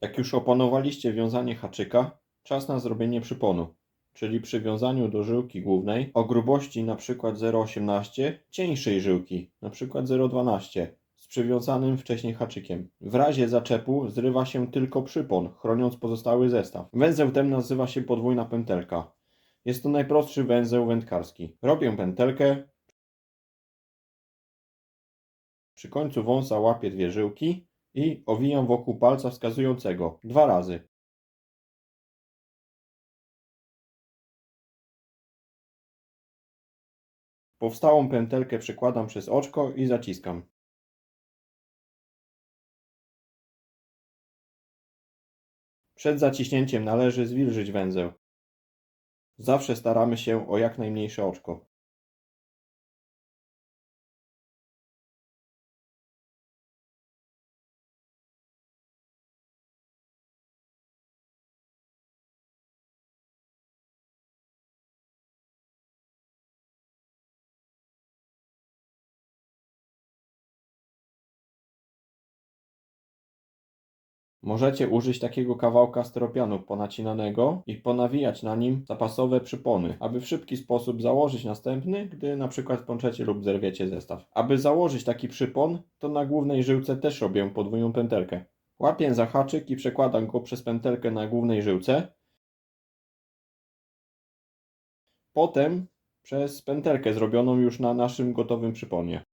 Jak już opanowaliście wiązanie haczyka, czas na zrobienie przyponu, czyli przywiązaniu do żyłki głównej o grubości np. 0,18 cieńszej żyłki, np. 0,12 z przywiązanym wcześniej haczykiem. W razie zaczepu zrywa się tylko przypon, chroniąc pozostały zestaw. Węzeł ten nazywa się podwójna pętelka. Jest to najprostszy węzeł wędkarski. Robię pętelkę. Przy końcu wąsa łapię dwie żyłki i owijam wokół palca wskazującego dwa razy. Powstałą pętelkę przekładam przez oczko i zaciskam. Przed zaciśnięciem należy zwilżyć węzeł. Zawsze staramy się o jak najmniejsze oczko. Możecie użyć takiego kawałka styropianu ponacinanego i ponawijać na nim zapasowe przypony, aby w szybki sposób założyć następny, gdy na przykład pączecie lub zerwiecie zestaw. Aby założyć taki przypon, to na głównej żyłce też robię podwójną pętelkę. Łapię za haczyk i przekładam go przez pętelkę na głównej żyłce. Potem przez pętelkę zrobioną już na naszym gotowym przyponie.